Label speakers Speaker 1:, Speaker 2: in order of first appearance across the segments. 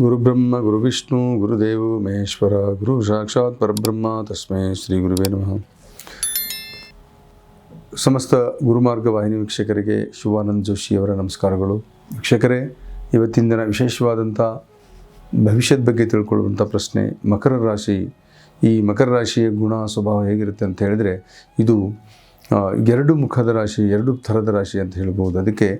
Speaker 1: ಗುರುಬ್ರಹ್ಮ, ಗುರುವಿಷ್ಣು, ಗುರುದೇವ, ಮಹೇಶ್ವರ, ಗುರು ಸಾಕ್ಷಾತ್ ಪರಬ್ರಹ್ಮ ತಸ್ಮೈ ಶ್ರೀ ಗುರುವೇ ನಮಃ. ಸಮಸ್ತ ಗುರುಮಾರ್ಗ ವಾಹಿನಿ ವೀಕ್ಷಕರಿಗೆ ಶಿವಾನಂದ್ ಜೋಶಿಯವರ ನಮಸ್ಕಾರಗಳು. ವೀಕ್ಷಕರೇ, ಇವತ್ತಿನ ದಿನ ವಿಶೇಷವಾದಂಥ ಭವಿಷ್ಯದ ಬಗ್ಗೆ ತಿಳ್ಕೊಳ್ಳುವಂಥ ಪ್ರಶ್ನೆ, ಮಕರ ರಾಶಿ. ಈ ಮಕರ ರಾಶಿಯ ಗುಣ, ಸ್ವಭಾವ ಹೇಗಿರುತ್ತೆ ಅಂತ ಹೇಳಿದರೆ, ಇದು ಎರಡು ಮುಖದ ರಾಶಿ, ಎರಡು ಥರದ ರಾಶಿ ಅಂತ ಹೇಳ್ಬೋದು. ಅದಕ್ಕೆ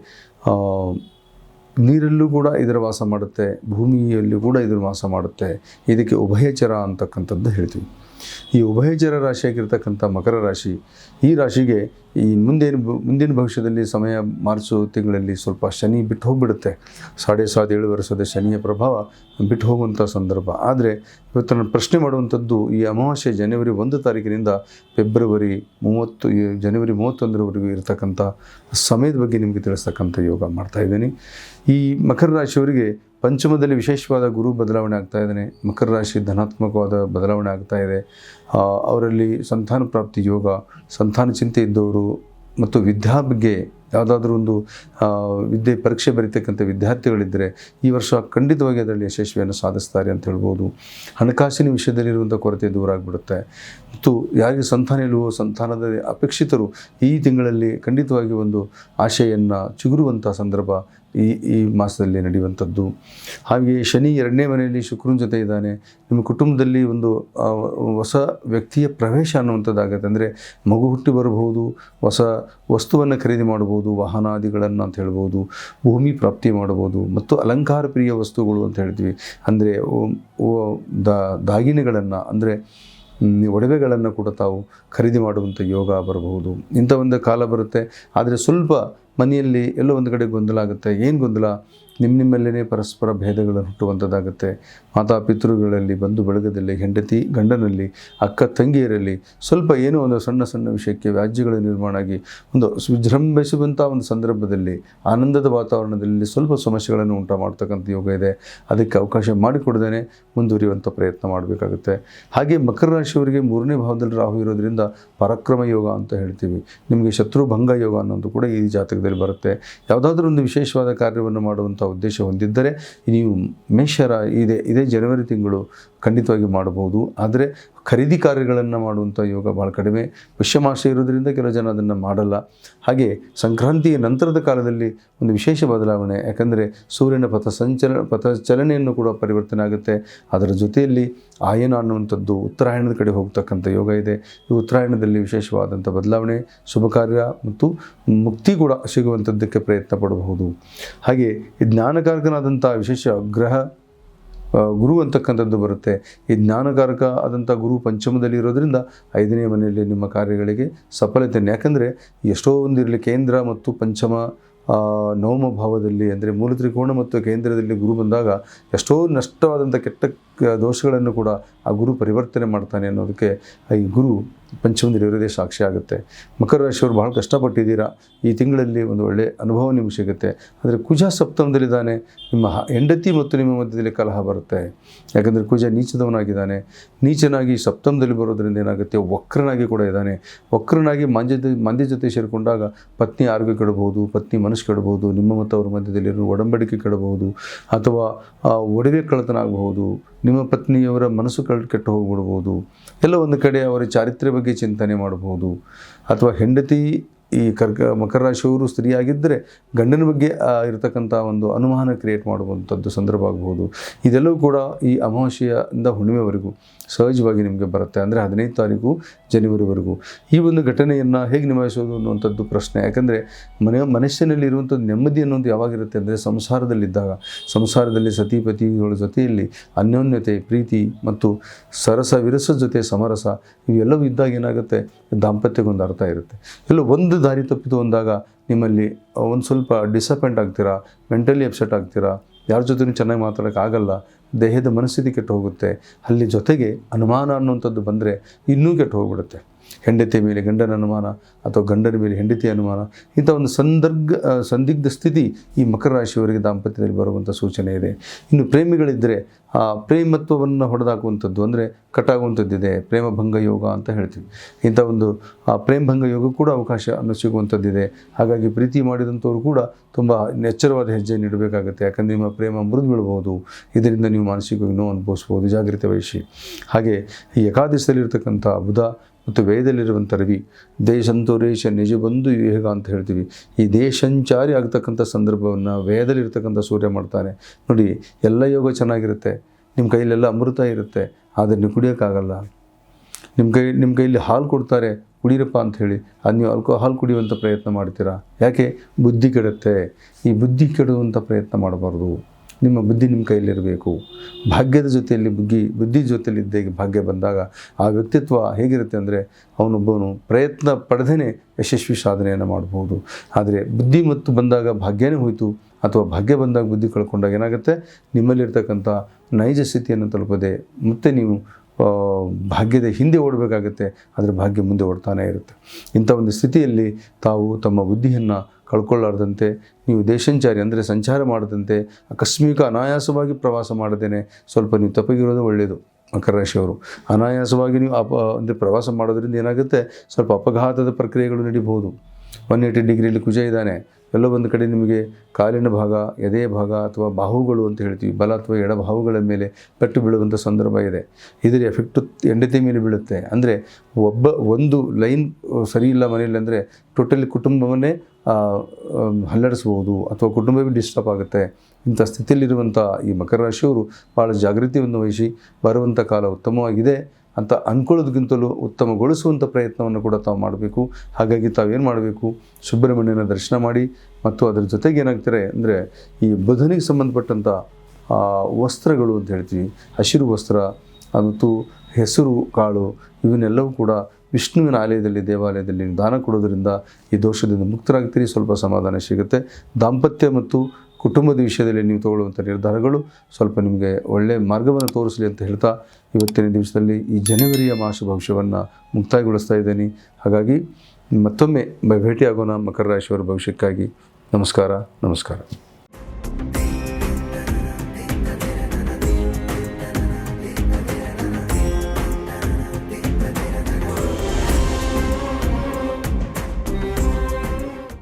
Speaker 1: ನೀರಲ್ಲೂ ಕೂಡ ಇದರ ವಾಸ ಮಾಡುತ್ತೆ ಭೂಮಿಯಲ್ಲೂ ಕೂಡ ಇದರ ವಾಸ ಮಾಡುತ್ತೆ. ಇದಕ್ಕೆ ಉಭಯಚರ ಅಂತಕ್ಕಂಥದ್ದು ಹೇಳ್ತೀವಿ. ಈ ಉಭಯಚರ ರಾಶಿಯಾಗಿರ್ತಕ್ಕಂಥ ಮಕರ ರಾಶಿ, ಈ ರಾಶಿಗೆ ಈ ಮುಂದೇನು ಮುಂದಿನ ಭವಿಷ್ಯದಲ್ಲಿ ಸಮಯ ಮಾರ್ಚು ತಿಂಗಳಲ್ಲಿ ಸ್ವಲ್ಪ ಶನಿ ಬಿಟ್ಟು ಹೋಗ್ಬಿಡುತ್ತೆ. ಸಾಡೆ ಸಾತ್ ಏಳು ವರ್ಷದ ಶನಿಯ ಪ್ರಭಾವ ಬಿಟ್ಟು ಹೋಗುವಂಥ ಸಂದರ್ಭ. ಆದರೆ ಇವತ್ತು ನಾನು ಪ್ರಶ್ನೆ ಮಾಡುವಂಥದ್ದು ಈ ಅಮಾವಾಸ್ಯೆ ಜನವರಿ ಒಂದು ತಾರೀಕಿನಿಂದ ಫೆಬ್ರವರಿ ಮೂವತ್ತು ಜನವರಿ ಮೂವತ್ತೊಂದರವರೆಗೂ ಇರತಕ್ಕಂಥ ಸಮಯದ ಬಗ್ಗೆ ನಿಮಗೆ ತಿಳಿಸ್ತಕ್ಕಂಥ ಯೋಗ ಮಾಡ್ತಾ ಇದ್ದೀನಿ. ಈ ಮಕರ ರಾಶಿಯವರಿಗೆ ಪಂಚಮದಲ್ಲಿ ವಿಶೇಷವಾದ ಗುರು ಬದಲಾವಣೆ ಆಗ್ತಾ ಇದ್ದಾನೆ. ಮಕರ ರಾಶಿ ಧನಾತ್ಮಕವಾದ ಬದಲಾವಣೆ ಆಗ್ತಾ ಇದೆ. ಅವರಲ್ಲಿ ಸಂತಾನ ಪ್ರಾಪ್ತಿ ಯೋಗ, ಸಂತಾನ ಚಿಂತೆ ಇದ್ದವರು ಮತ್ತು ವಿದ್ಯಾ ಬಗ್ಗೆ ಯಾವುದಾದ್ರೂ ಒಂದು ವಿದ್ಯೆ ಪರೀಕ್ಷೆ ಬರೀತಕ್ಕಂಥ ವಿದ್ಯಾರ್ಥಿಗಳಿದ್ದರೆ ಈ ವರ್ಷ ಖಂಡಿತವಾಗಿ ಅದರಲ್ಲಿ ಯಶಸ್ವಿಯನ್ನು ಸಾಧಿಸ್ತಾರೆ ಅಂತ ಹೇಳ್ಬೋದು. ಹಣಕಾಸಿನ ವಿಷಯದಲ್ಲಿರುವಂಥ ಕೊರತೆ ದೂರ ಆಗಿಬಿಡುತ್ತೆ. ಮತ್ತು ಯಾರಿಗೆ ಸಂತಾನ ಇಲ್ಲವೋ ಸಂತಾನದ ಅಪೇಕ್ಷಿತರು ಈ ತಿಂಗಳಲ್ಲಿ ಖಂಡಿತವಾಗಿ ಒಂದು ಆಶೆಯನ್ನು ಚಿಗುರುವಂಥ ಸಂದರ್ಭ ಈ ಈ ಮಾಸದಲ್ಲಿ ನಡೆಯುವಂಥದ್ದು. ಹಾಗೆ ಶನಿ ಎರಡನೇ ಮನೆಯಲ್ಲಿ ಶುಕ್ರನ ಜೊತೆ ಇದ್ದಾನೆ. ನಿಮ್ಮ ಕುಟುಂಬದಲ್ಲಿ ಒಂದು ಹೊಸ ವ್ಯಕ್ತಿಯ ಪ್ರವೇಶ ಅನ್ನುವಂಥದ್ದಾಗತ್ತೆ. ಅಂದರೆ ಮಗು ಹುಟ್ಟಿ ಬರಬಹುದು, ಹೊಸ ವಸ್ತುವನ್ನು ಖರೀದಿ ಮಾಡಬಹುದು, ವಾಹನಾದಿಗಳನ್ನು ಅಂತ ಹೇಳ್ಬೋದು, ಭೂಮಿ ಪ್ರಾಪ್ತಿ ಮಾಡಬಹುದು, ಮತ್ತು ಅಲಂಕಾರ ಪ್ರಿಯ ವಸ್ತುಗಳು ಅಂತ ಹೇಳ್ತೀವಿ. ಅಂದರೆ ದಾಗಿನಗಳನ್ನು, ಅಂದರೆ ಒಡವೆಗಳನ್ನು ಕೂಡ ತಾವು ಖರೀದಿ ಮಾಡುವಂಥ ಯೋಗ ಬರಬಹುದು. ಇಂಥ ಒಂದು ಕಾಲ ಬರುತ್ತೆ. ಆದರೆ ಸ್ವಲ್ಪ ಮನೆಯಲ್ಲಿ ಎಲ್ಲೋ ಒಂದು ಕಡೆ ಗೊಂದಲ ಆಗುತ್ತೆ. ಏನು ಗೊಂದಲ? ನಿಮ್ಮ ನಿಮ್ಮಲ್ಲೇ ಪರಸ್ಪರ ಭೇದಗಳನ್ನು ಹುಟ್ಟುವಂಥದ್ದಾಗುತ್ತೆ ಮಾತಾ ಪಿತೃಗಳಲ್ಲಿ ಬಂಧು ಬಳಗದಲ್ಲಿ ಹೆಂಡತಿ, ಗಂಡನಲ್ಲಿ ಅಕ್ಕ, ತಂಗಿಯರಲ್ಲಿ ಸ್ವಲ್ಪ ಏನೋ ಒಂದು ಸಣ್ಣ ಸಣ್ಣ ವಿಷಯಕ್ಕೆ ವ್ಯಾಜ್ಯಗಳು ನಿರ್ಮಾಣ ಆಗಿ ಒಂದು ವಿಜೃಂಭಿಸುವಂಥ ಒಂದು ಸಂದರ್ಭದಲ್ಲಿ, ಆನಂದದ ವಾತಾವರಣದಲ್ಲಿ ಸ್ವಲ್ಪ ಸಮಸ್ಯೆಗಳನ್ನು ಉಂಟು ಮಾಡ್ತಕ್ಕಂಥ ಯೋಗ ಇದೆ. ಅದಕ್ಕೆ ಅವಕಾಶ ಮಾಡಿಕೊಡ್ದೇನೆ ಮುಂದುವರಿಯುವಂಥ ಪ್ರಯತ್ನ ಮಾಡಬೇಕಾಗುತ್ತೆ. ಹಾಗೆ ಮಕರ ರಾಶಿಯವರಿಗೆ ಮೂರನೇ ಭಾವದಲ್ಲಿ ರಾಹು ಇರೋದ್ರಿಂದ ಪರಾಕ್ರಮ ಯೋಗ ಅಂತ ಹೇಳ್ತೀವಿ. ನಿಮಗೆ ಶತ್ರು ಭಂಗ ಯೋಗ ಅನ್ನೋದು ಕೂಡ ಈ ಜಾತಕದಲ್ಲಿ ಬರುತ್ತೆ. ಯಾವುದಾದ್ರೂ ಒಂದು ವಿಶೇಷವಾದ ಕಾರ್ಯವನ್ನು ಮಾಡುವಂಥ ಉದ್ದೇಶ ಹೊಂದಿದ್ದರೆ ನೀವು ಮೇಷರ ಇದೆ ಇದೇ ಜನವರಿ ತಿಂಗಳು ಖಂಡಿತವಾಗಿ ಮಾಡಬಹುದು. ಆದರೆ ಖರೀದಿ ಕಾರ್ಯಗಳನ್ನು ಮಾಡುವಂಥ ಯೋಗ ಭಾಳ ಕಡಿಮೆ. ಪುಷ್ಯಮಾಸ ಇರೋದರಿಂದ ಕೆಲವು ಜನ ಅದನ್ನು ಮಾಡಲ್ಲ. ಹಾಗೆ ಸಂಕ್ರಾಂತಿಯ ನಂತರದ ಕಾಲದಲ್ಲಿ ಒಂದು ವಿಶೇಷ ಬದಲಾವಣೆ, ಯಾಕಂದರೆ ಸೂರ್ಯನ ಪಥ ಸಂಚಲ ಪಥ ಚಲನೆಯನ್ನು ಕೂಡ ಪರಿವರ್ತನೆ ಆಗುತ್ತೆ. ಅದರ ಜೊತೆಯಲ್ಲಿ ಆಯನ ಅನ್ನುವಂಥದ್ದು ಉತ್ತರಾಯಣದ ಕಡೆ ಹೋಗ್ತಕ್ಕಂಥ ಯೋಗ ಇದೆ. ಈ ಉತ್ತರಾಯಣದಲ್ಲಿ ವಿಶೇಷವಾದಂಥ ಬದಲಾವಣೆ, ಶುಭ ಕಾರ್ಯ ಮತ್ತು ಮುಕ್ತಿ ಕೂಡ ಸಿಗುವಂಥದ್ದಕ್ಕೆ ಪ್ರಯತ್ನ ಪಡಬಹುದು. ಹಾಗೆ ಈ ಜ್ಞಾನಕಾರಕನಾದಂಥ ವಿಶೇಷ ಗ್ರಹ ಗುರು ಅಂತಕ್ಕಂಥದ್ದು ಬರುತ್ತೆ. ಈ ಜ್ಞಾನಕಾರಕ ಆದಂಥ ಗುರು ಪಂಚಮದಲ್ಲಿ ಇರೋದರಿಂದ ಐದನೇ ಮನೆಯಲ್ಲಿ ನಿಮ್ಮ ಕಾರ್ಯಗಳಿಗೆ ಸಫಲತೆ ಯಾಕಂದರೆ ಎಷ್ಟೋ ಒಂದಿರಲಿ ಕೇಂದ್ರ ಮತ್ತು ಪಂಚಮ ನವಮ ಭಾವದಲ್ಲಿ ಅಂದರೆ ಮೂಲ ತ್ರಿಕೋಣ ಮತ್ತು ಕೇಂದ್ರದಲ್ಲಿ ಗುರು ಬಂದಾಗ ಎಷ್ಟೋ ನಷ್ಟವಾದಂಥ ಕೆಟ್ಟ ದೋಷಗಳನ್ನು ಕೂಡ ಆ ಗುರು ಪರಿವರ್ತನೆ ಮಾಡ್ತಾನೆ ಅನ್ನೋದಕ್ಕೆ ಈ ಗುರು ಪಂಚಮದಲ್ಲಿ ಇರೋದೇ ಸಾಕ್ಷಿ ಆಗುತ್ತೆ. ಮಕರ ರಾಶಿಯವರು ಭಾಳ ಕಷ್ಟಪಟ್ಟಿದ್ದೀರಾ? ಈ ತಿಂಗಳಲ್ಲಿ ಒಂದು ಒಳ್ಳೆಯ ಅನುಭವ ನಿಮಗೆ ಸಿಗುತ್ತೆ. ಆದರೆ ಕುಜ ಸಪ್ತಮದಲ್ಲಿದ್ದಾನೆ. ನಿಮ್ಮ ಹೆಂಡತಿ ಮತ್ತು ನಿಮ್ಮ ಮಧ್ಯದಲ್ಲಿ ಕಲಹ ಬರುತ್ತೆ. ಯಾಕಂದರೆ ಕುಜ ನೀಚದವನಾಗಿದ್ದಾನೆ. ನೀಚನಾಗಿ ಸಪ್ತಮದಲ್ಲಿ ಬರೋದ್ರಿಂದ ಏನಾಗುತ್ತೆ? ವಕ್ರನಾಗಿ ಕೂಡ ಇದ್ದಾನೆ. ವಕ್ರನಾಗಿ ಮಾಂಜ್ಯದ ಮಂದ್ಯ ಜೊತೆ ಸೇರಿಕೊಂಡಾಗ ಪತ್ನಿ ಆರೋಗ್ಯ ಕೆಡಬಹುದು, ಪತ್ನಿ ಮನಸ್ಸು ಕೆಡಬಹುದು, ನಿಮ್ಮ ಮತ್ತು ಅವರ ಮಧ್ಯದಲ್ಲಿರುವ ಒಡಂಬಡಿಕೆ ಕೆಡಬಹುದು, ಅಥವಾ ಒಡವೆ ಕಳ್ಳತನ ಆಗಬಹುದು ನಿಮ್ಮ ಪತ್ನಿಯವರ ಮನಸ್ಸು ಕೆಟ್ಟು ಹೋಗ್ಬಿಡ್ಬೋದು. ಎಲ್ಲ ಒಂದು ಕಡೆ ಅವರ ಚಾರಿತ್ರ್ಯ ಬಗ್ಗೆ ಚಿಂತನೆ ಮಾಡಬಹುದು ಅಥವಾ ಹೆಂಡತಿ ಈ ಕರ್ಕ ಮಕರ ರಾಶಿಯವರು ಸ್ತ್ರೀಯಾಗಿದ್ದರೆ ಗಂಡನ ಬಗ್ಗೆ ಇರತಕ್ಕಂಥ ಒಂದು ಅನುಮಾನ ಕ್ರಿಯೇಟ್ ಮಾಡುವಂಥದ್ದು ಸಂದರ್ಭ ಆಗ್ಬೋದು. ಇದೆಲ್ಲವೂ ಕೂಡ ಈ ಅಮಾವಾಸ್ಯೆಯಿಂದ ಹುಣ್ಣಿಮೆವರೆಗೂ ಸಹಜವಾಗಿ ನಿಮಗೆ ಬರುತ್ತೆ. ಅಂದರೆ ಹದಿನೈದು ತಾರೀಕು ಜನವರಿವರೆಗೂ. ಈ ಒಂದು ಘಟನೆಯನ್ನು ಹೇಗೆ ನಿಭಾಯಿಸೋದು ಅನ್ನುವಂಥದ್ದು ಪ್ರಶ್ನೆ. ಯಾಕಂದರೆ ಮನೆ ಮನುಷ್ಯನಲ್ಲಿ ಇರುವಂಥದ್ದು ನೆಮ್ಮದಿ ಅನ್ನೋದು ಯಾವಾಗಿರುತ್ತೆ ಅಂದರೆ ಸಂಸಾರದಲ್ಲಿದ್ದಾಗ. ಸಂಸಾರದಲ್ಲಿ ಸತಿಪತಿಗಳ ಜೊತೆಯಲ್ಲಿ ಅನ್ಯೋನ್ಯತೆ, ಪ್ರೀತಿ ಮತ್ತು ಸರಸ ವಿರಸ ಜೊತೆ ಸಮರಸ ಇವೆಲ್ಲವೂ ಇದ್ದಾಗ ಏನಾಗುತ್ತೆ? ದಾಂಪತ್ಯಕ್ಕೊಂದು ಅರ್ಥ ಇರುತ್ತೆ. ಎಲ್ಲೋ ಒಂದು ದಾರಿ ತಪ್ಪಿತು ಅಂದಾಗ ನಿಮ್ಮಲ್ಲಿ ಒಂದು ಸ್ವಲ್ಪ ಡಿಸಪಾಯಿಂಟ್ ಆಗ್ತೀರಾ? ಮೆಂಟಲಿ ಅಪ್ಸೆಟ್ ಆಗ್ತೀರಾ? ಯಾರ ಜೊತೆನೂ ಚೆನ್ನಾಗಿ ಮಾತಾಡೋಕ್ಕಾಗಲ್ಲ ದೇಹದ ಮನಸ್ಥಿತಿ ಕೆಟ್ಟು ಹೋಗುತ್ತೆ. ಅಲ್ಲಿ ಜೊತೆಗೆ ಅನುಮಾನ ಅನ್ನುವಂಥದ್ದು ಬಂದರೆ ಇನ್ನೂ ಕೆಟ್ಟು ಹೋಗ್ಬಿಡುತ್ತೆ. ಹೆಂಡತಿಯ ಮೇಲೆ ಗಂಡನ ಅನುಮಾನ ಅಥವಾ ಗಂಡನ ಮೇಲೆ ಹೆಂಡತಿಯ ಅನುಮಾನ ಇಂಥ ಒಂದು ಸಂದರ್ಗ ಆ, ಸಂದಿಗ್ಧ ಸ್ಥಿತಿ ಈ ಮಕರ ರಾಶಿಯವರಿಗೆ ದಾಂಪತ್ಯದಲ್ಲಿ ಬರುವಂಥ ಸೂಚನೆ ಇದೆ. ಇನ್ನು ಪ್ರೇಮಿಗಳಿದ್ದರೆ ಆ ಪ್ರೇಮತ್ವವನ್ನು ಹೊಡೆದಾಕುವಂಥದ್ದು ಅಂದರೆ ಕಟ್ಟಾಗುವಂಥದ್ದಿದೆ ಪ್ರೇಮಭಂಗ ಯೋಗ ಅಂತ ಹೇಳ್ತೀವಿ. ಇಂಥ ಒಂದು ಆ ಪ್ರೇಮಭಂಗ ಯೋಗ ಕೂಡ ಅವಕಾಶ ಸಿಗುವಂಥದ್ದಿದೆ. ಹಾಗಾಗಿ ಪ್ರೀತಿ ಮಾಡಿದಂಥವ್ರು ಕೂಡ ತುಂಬ ಎಚ್ಚರವಾದ ಹೆಜ್ಜೆ ನೀಡಬೇಕಾಗುತ್ತೆ. ಯಾಕಂದರೆ ನಿಮ್ಮ ಪ್ರೇಮ ಮೃದು ಬೀಳ್ಬೋದು ಇದರಿಂದ ನೀವು ಮಾನಸಿಕವಾಗಿ ನೋವು ಅನುಭವಿಸ್ಬೋದು ಜಾಗ್ರತೆ ವಹಿಸಿ. ಹಾಗೆ ಈ ಏಕಾದಶದಲ್ಲಿರ್ತಕ್ಕಂಥ ಬುಧ ಮತ್ತು ವೇದದಲ್ಲಿರುವಂಥ ರವಿ ದೇಶಂತೋರೇಶ ನಿಜ ಬಂದು ಯುಗ ಅಂತ ಹೇಳ್ತೀವಿ. ಈ ದೇಶಂಚಾರಿ ಆಗ್ತಕ್ಕಂಥ ಸಂದರ್ಭವನ್ನು ವೇದದಲ್ಲಿರ್ತಕ್ಕಂಥ ಸೂರ್ಯ ಮಾಡ್ತಾನೆ ನೋಡಿ, ಎಲ್ಲ ಯೋಗ ಚೆನ್ನಾಗಿರುತ್ತೆ, ನಿಮ್ಮ ಕೈಲೆಲ್ಲ ಅಮೃತ ಇರುತ್ತೆ, ಆದರೆ ನೀವು ಕುಡಿಯೋಕ್ಕಾಗಲ್ಲ. ನಿಮ್ಮ ಕೈ, ನಿಮ್ಮ ಕೈಯಲ್ಲಿ ಹಾಲು ಕೊಡ್ತಾರೆ ಕುಡಿಯಪ್ಪ ಅಂತ ಹೇಳಿ, ಅದು ನೀವು ಆಲ್ಕೋಹಾಲ್ ಹಾಲು ಕುಡಿಯುವಂಥ ಪ್ರಯತ್ನ ಮಾಡ್ತೀರಾ? ಯಾಕೆ? ಬುದ್ಧಿ ಕೆಡುತ್ತೆ. ಈ ಬುದ್ಧಿ ಕೆಡುವಂಥ ಪ್ರಯತ್ನ ಮಾಡಬಾರ್ದು. ನಿಮ್ಮ ಬುದ್ಧಿ ನಿಮ್ಮ ಕೈಯಲ್ಲಿರಬೇಕು. ಭಾಗ್ಯದ ಜೊತೆಯಲ್ಲಿ ಬುದ್ಧಿ ಬುದ್ಧಿ ಜೊತೆಯಲ್ಲಿದ್ದ ಭಾಗ್ಯ ಬಂದಾಗ ಆ ವ್ಯಕ್ತಿತ್ವ ಹೇಗಿರುತ್ತೆ ಅಂದರೆ ಅವನೊಬ್ಬನು ಪ್ರಯತ್ನ ಪಡೆದೇ ಯಶಸ್ವಿ ಸಾಧನೆಯನ್ನು ಮಾಡ್ಬೋದು. ಆದರೆ ಬುದ್ಧಿ ಮತ್ತು ಬಂದಾಗ ಭಾಗ್ಯನೇ ಹೋಯಿತು ಅಥವಾ ಭಾಗ್ಯ ಬಂದಾಗ ಬುದ್ಧಿ ಕಳ್ಕೊಂಡಾಗ ಏನಾಗುತ್ತೆ? ನಿಮ್ಮಲ್ಲಿರ್ತಕ್ಕಂಥ ನೈಜ ಸ್ಥಿತಿಯನ್ನು ತಲುಪದೆ ಮತ್ತೆ ನೀವು ಭಾಗ್ಯದ ಹಿಂದೆ ಓಡಬೇಕಾಗುತ್ತೆ, ಆದರೆ ಭಾಗ್ಯ ಮುಂದೆ ಓಡ್ತಾನೇ ಇರುತ್ತೆ. ಇಂಥ ಒಂದು ಸ್ಥಿತಿಯಲ್ಲಿ ತಾವು ತಮ್ಮ ಬುದ್ಧಿಯನ್ನು ಕಳ್ಕೊಳ್ಳಾರ್ದಂತೆ, ನೀವು ದೇಶಂಚಾರಿ ಅಂದರೆ ಸಂಚಾರ ಮಾಡದಂತೆ, ಆಕಸ್ಮಿಕ ಅನಾಯಾಸವಾಗಿ ಪ್ರವಾಸ ಮಾಡದೇನೆ, ಸ್ವಲ್ಪ ನೀವು ತಪ್ಪಗಿರೋದು ಒಳ್ಳೆಯದು ಮಕರ ರಾಶಿಯವರು ಅನಾಯಾಸವಾಗಿ ನೀವು ಅಪ, ಅಂದರೆ ಪ್ರವಾಸ ಮಾಡೋದ್ರಿಂದ ಏನಾಗುತ್ತೆ? ಸ್ವಲ್ಪ ಅಪಘಾತದ ಪ್ರಕ್ರಿಯೆಗಳು ನಡೀಬಹುದು. ಒನ್ ಏಯ್ಟಿ ಡಿಗ್ರಿಯಲ್ಲಿ ಕುಜ ಇದ್ದಾನೆ. ಎಲ್ಲೋ ಒಂದು ಕಡೆ ನಿಮಗೆ ಕಾಲಿನ ಭಾಗ, ಎದೆಯ ಭಾಗ ಅಥವಾ ಬಾಹುಗಳು ಅಂತ ಹೇಳ್ತೀವಿ, ಬಲ ಅಥವಾ ಎಡ ಬಾಹುಗಳ ಮೇಲೆ ಪೆಟ್ಟು ಬೀಳುವಂಥ ಸಂದರ್ಭ ಇದೆ. ಇದರ ಎಫೆಕ್ಟು ಹೆಂಡತಿ ಮೇಲೆ ಬೀಳುತ್ತೆ. ಅಂದರೆ ಒಬ್ಬ, ಒಂದು ಲೈನ್ ಸರಿ ಇಲ್ಲ ಮನೆಯಲ್ಲಿ ಅಂದರೆ ಟೋಟಲಿ ಕುಟುಂಬವನ್ನೇ ಹಲ್ಲಾಡಿಸ್ಬೋದು ಅಥವಾ ಕುಟುಂಬವೇ ಡಿಸ್ಟರ್ಬ್ ಆಗುತ್ತೆ. ಇಂಥ ಸ್ಥಿತಿಯಲ್ಲಿರುವಂಥ ಈ ಮಕರ ರಾಶಿಯವರು ಭಾಳ ಜಾಗೃತಿಯನ್ನು ವಹಿಸಿ ಬರುವಂಥ ಕಾಲ ಉತ್ತಮವಾಗಿದೆ ಅಂತ ಅಂದ್ಕೊಳ್ಳೋದಕ್ಕಿಂತಲೂ ಉತ್ತಮಗೊಳಿಸುವಂಥ ಪ್ರಯತ್ನವನ್ನು ಕೂಡ ತಾವು ಮಾಡಬೇಕು. ಹಾಗಾಗಿ ತಾವೇನು ಮಾಡಬೇಕು? ಸುಬ್ರಹ್ಮಣ್ಯನ ದರ್ಶನ ಮಾಡಿ ಮತ್ತು ಅದರ ಜೊತೆಗೆ ಏನಾಗ್ತಾರೆ ಅಂದರೆ ಈ ಬುಧನಿಗೆ ಸಂಬಂಧಪಟ್ಟಂಥ ವಸ್ತ್ರಗಳು ಅಂತ ಹೇಳ್ತೀವಿ. ಹಸಿರು ವಸ್ತ್ರ ಮತ್ತು ಹೆಸರು, ಕಾಳು, ಇವನ್ನೆಲ್ಲವೂ ಕೂಡ ವಿಷ್ಣುವಿನ ಆಲಯದಲ್ಲಿ, ದೇವಾಲಯದಲ್ಲಿ ನೀವು ದಾನ ಕೊಡೋದ್ರಿಂದ ಈ ದೋಷದಿಂದ ಮುಕ್ತರಾಗ್ತೀರಿ ಸ್ವಲ್ಪ ಸಮಾಧಾನ ಸಿಗುತ್ತೆ. ದಾಂಪತ್ಯ ಮತ್ತು ಕುಟುಂಬದ ವಿಷಯದಲ್ಲಿ ನೀವು ತಗೊಳ್ಳುವಂಥ ನಿರ್ಧಾರಗಳು ಸ್ವಲ್ಪ ನಿಮಗೆ ಒಳ್ಳೆಯ ಮಾರ್ಗವನ್ನು ತೋರಿಸಲಿ ಅಂತ ಹೇಳ್ತಾ ಇವತ್ತಿನ ದಿವಸದಲ್ಲಿ ಈ ಜನವರಿಯ ಮಾಸ ಭವಿಷ್ಯವನ್ನು ಮುಕ್ತಾಯಗೊಳಿಸ್ತಾ ಇದ್ದೀನಿ. ಹಾಗಾಗಿ ಮತ್ತೊಮ್ಮೆ ಭೇಟಿಯಾಗೋಣ ಮಕರ ರಾಶಿಯವರ ಭವಿಷ್ಯಕ್ಕಾಗಿ. ನಮಸ್ಕಾರ ನಮಸ್ಕಾರ.